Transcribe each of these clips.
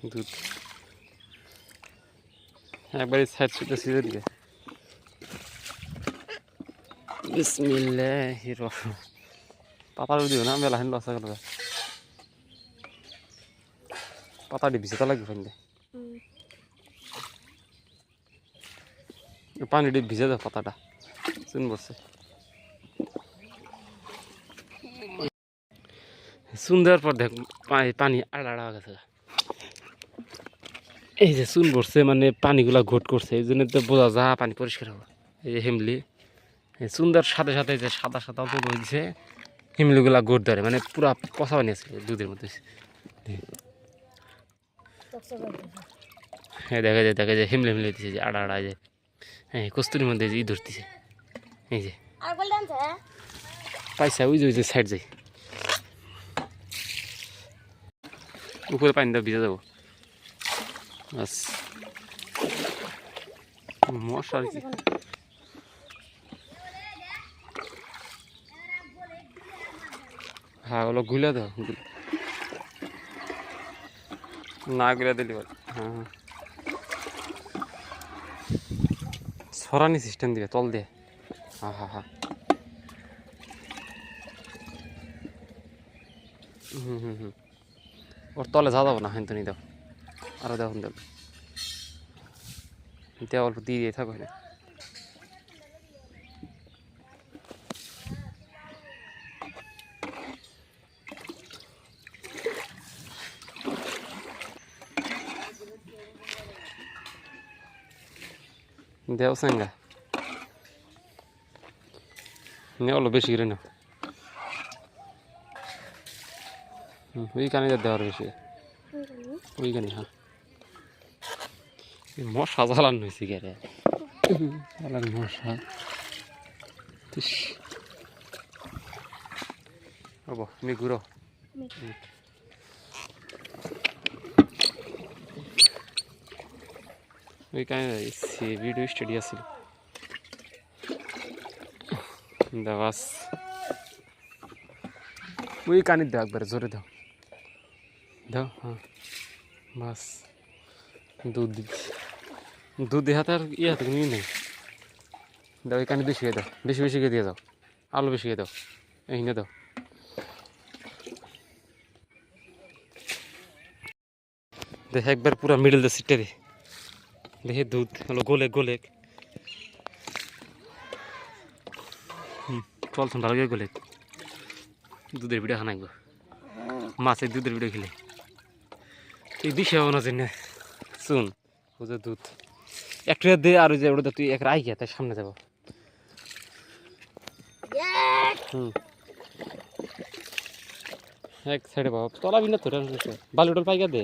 দুধ। একবারে সাইড ছুটে সিজে দিকে বিসমিল্লাহির রহমান। পাতার দিও না? মেলা হেন লসা গেল পাতা দিবিছে তা লাগবে ফাইন পানি দিয়ে ভিজে দাও পাতাটা। চুন বসছে সুন্দর পর দেখ, পানি আড়া আড়া গেছে। এই যে চুন পড়ছে মানে পানিগুলা ঘোট করছে এই জন্য তো বোঝা যা পানি পরিষ্কার হবে এই যে হেমলি এই সুন্দর সাথে সাথে যে সাদা সাদা অল্প হয়েছে হিমলিগুলা ঘোট ধরে মানে পুরা পচা পানি আছে দুধের মধ্যে হ্যাঁ দেখা যায় দেখা যায় হিমলে হিমলে দিছে যে আড়া আড়া যে হ্যাঁ কস্তুরির মধ্যে যে ই ধরতেছে। এই যে তো পাইসা ওই যে ওই যে সাইড যাই। উপরে পানি দাও ভিজে যাব। বাস মশা আর কি হ্যাঁ ওগুলো গুলে দাও। না গুলে দিলি হ্যাঁ হ্যাঁ। সরানি সিস্টেম দিবে, তল দিয়ে। হ্যাঁ হ্যাঁ হ্যাঁ। হুম হুম হুম। ওর তলে যা যাব না হ্যাঁ তুমি দাও। আরও দেখুন দেব দেওয়া অল্প দিয়ে দিয়ে থাকো না দেও সাঙ্গা নে অল্প বেশি করে নাও। ওইখানে যা দেওয়ার বেশি। ওইখানে? হ্যাঁ। এই মশা জ্বালান হয়েছে রে জ্বালান মশা। হব তুমি ঘুরো। ওইখানে সে ভিডিও স্টাডি আছিল দেওয়াস ওই কানি দাও একবারে, জোরে দাও। দাও হ্যাঁ। বাস। দুধ দিচ্ছি। দুধ দেহাতে আর ইয়ে হাতে নিয়ে নেই। দাও, এখানে বেশি খেয়ে দাও। বেশি বেশি খেয়ে দিয়ে দাও। আলু বেশি খেয়ে দাও। এইখানে দাও। দেখ, একবার পুরা মিডল দিয়ে সিটে দে। দেখে দুধ হলো গোলে গোলে। চল ঠান্ডা লাগে গোলে। দুধের ভিডিও খানাইব মাছের দুধের ভিডিও খেলে। তুই দিশে হব না জেনে। শুন, ও যে দুধ। একটু দে আর ওই যে ওটা তুই এক রাই তাই সামনে যাব। হুম। এক সাইডে বাবা তলা বিনা তো বালু টল পাইকা দে।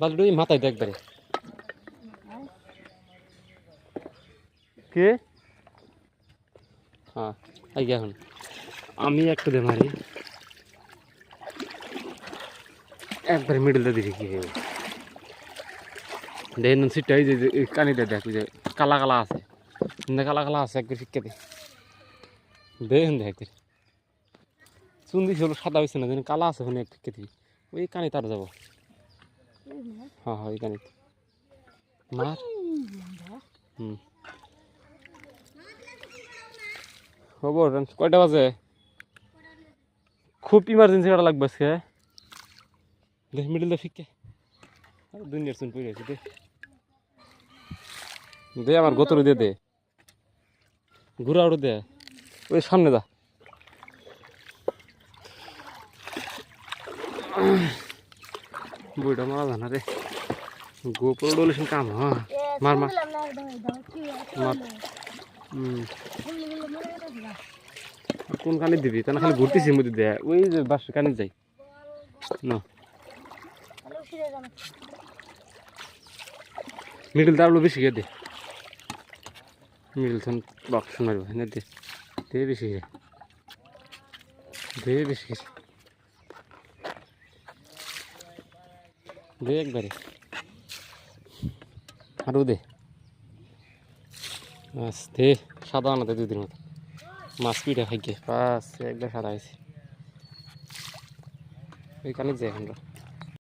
বালু টল মাথায় দে একবারে। কে? হ্যাঁ আই এখন। আমি একটু দে মারি একবারে মিডলটা দিকে কি দেখেন সিটটা এই যে কানিটা দেখ যে, কালা কালা আছে। কালা কালা আছে একবার শিক্ষা দে। দেখেন দেখ চুন দিছে হলো সাদা হয়েছে না, যেন কালা আছে ওখানে এক দিবি। ওই কানি তার যাব। হ্যাঁ হ্যাঁ ওই কানি মার। হুম। হব কয়টা বাজে? খুব ইমার্জেন্সি কাটা লাগবে আজকে? দেখ মিডিল দা ফিকে দুনিয়ার চুন পড়ে আছে, দে। দে আমার গোতরে দে দে। ঘুরা উড়ে দে। ওই সামনে দা বইটা মারা জানা রে। গোপর ডোলেশন কাম হ্যাঁ। মার মার। মার। কোন কানে দিবি? তা না খালি ঘুরতেছি মধ্যে দে ওই যে বাস কানে যাই। না। মিডল দাঁড়াল বেশি গে দে। মিডল থন বাক্স মারবো না দে দে বেশি দে বেশি দে একবারে। আরও দে। বাস, দে, সাদা আনাতে দুদিন মতো। মাছ পিঠা খাইকে, বাস, একবার সাদা হয়েছে। ওইখানে যাই আমরা।